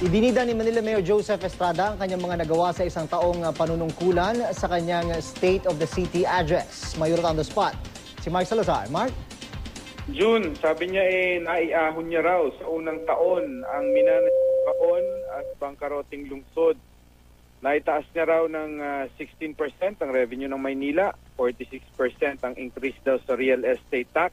Ibinida ni Manila Mayor Joseph Estrada ang kanyang mga nagawa sa isang taong uh, panunungkulan sa kanyang State of the City address. Mayor on the spot, si Mark Salazar. Mark? June, sabi niya eh, naiahon niya raw sa unang taon ang minanabaon at bangkaroting lungsod. Naitaas niya raw ng ah, 16% ang revenue ng Maynila, 46% ang increase daw sa real estate tax.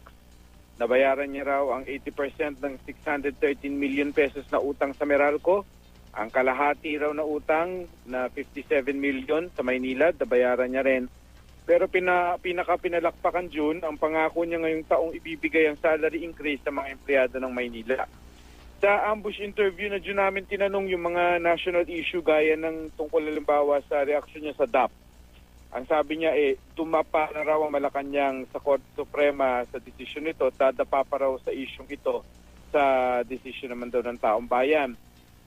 Nabayaran niya raw ang 80% ng 613 million pesos na utang sa Meralco. Ang kalahati raw na utang na 57 million sa Maynila, nabayaran niya rin. Pero pina, pinaka pinalakpakan June, ang pangako niya ngayong taong ibibigay ang salary increase sa mga empleyado ng Maynila. Sa ambush interview na June namin tinanong yung mga national issue gaya ng tungkol halimbawa sa reaksyon niya sa DAP. Ang sabi niya eh, tumapa na raw ang Malacanang sa Korte Suprema sa desisyon nito, dadapa pa raw sa isyong ito sa desisyon naman daw ng taong bayan.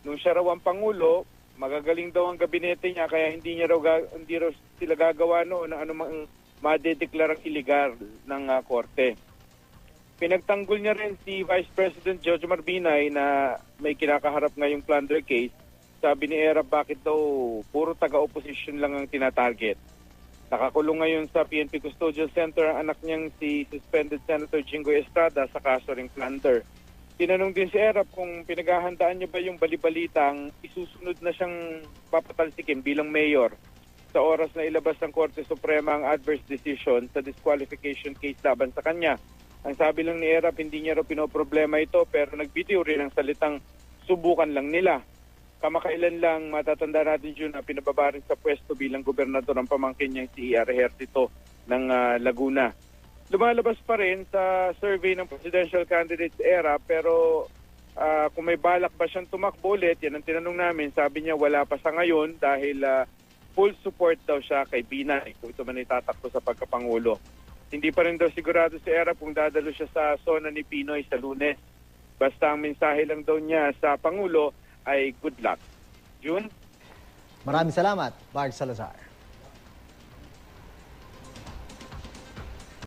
Nung siya raw ang Pangulo, magagaling daw ang gabinete niya kaya hindi niya raw hindi raw sila gagawa noon ng anumang madedeklarang iligal ng ah, korte. Pinagtanggol niya rin si Vice President George Marbinay na may kinakaharap ngayong plunder case. Sabi ni Era bakit daw puro taga-opposition lang ang tinatarget. Nakakulong ngayon sa PNP Custodial Center ang anak niyang si suspended Senator Jingo Estrada sa kaso ring plunder. Tinanong din si Erap kung pinaghahandaan niya ba yung balibalitang isusunod na siyang papatalsikin bilang mayor sa oras na ilabas ng Korte Suprema ang adverse decision sa disqualification case laban sa kanya. Ang sabi lang ni Erap, hindi niya raw pinoproblema ito pero nagbitiw rin ang salitang subukan lang nila. Kamakailan lang matatanda natin yun na pinababa rin sa pwesto bilang gobernador ang pamangkin niyang si E.R. Hertito ng ah, Laguna. Lumalabas pa rin sa survey ng presidential candidates era pero ah, kung may balak ba siyang tumakbo ulit, yan ang tinanong namin. Sabi niya wala pa sa ngayon dahil ah, full support daw siya kay Binay kung ito man itatakbo sa pagkapangulo. Hindi pa rin daw sigurado si Era kung dadalo siya sa zona ni Pinoy sa lunes. Basta ang mensahe lang daw niya sa Pangulo ay good luck. June? Maraming salamat, Mark Salazar.